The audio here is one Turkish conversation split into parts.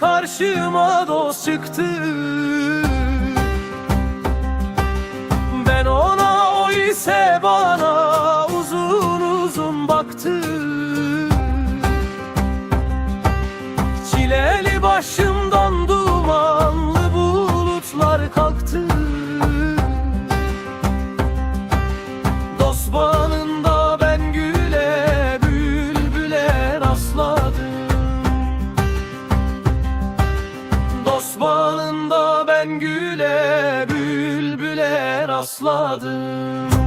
karşıma dost çıktı. Ben ona o ise bana güle bülbüle rastladım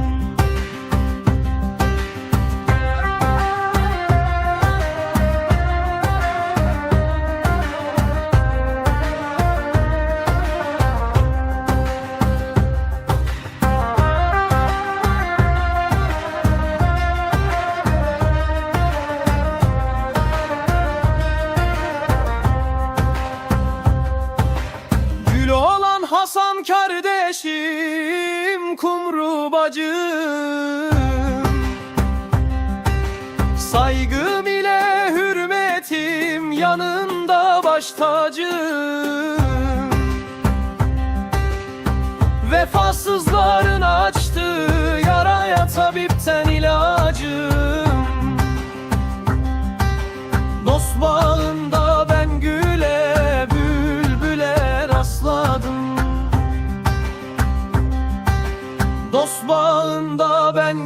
kardeşim Kumru bacım. Saygım ile hürmetim yanında baş tacım. Vefasızların açtı yaraya tabipten ilacım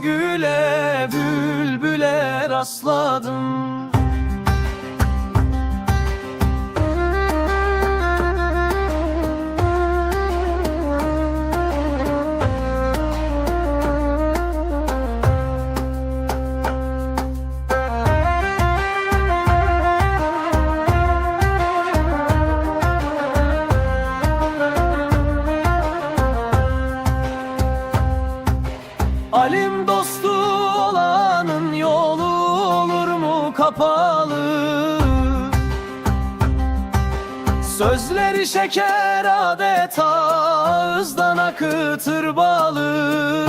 güle bülbüle rastladım kapalı. Sözleri şeker adeta ağızdan akıtır balı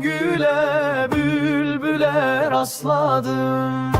güle bülbüle rastladım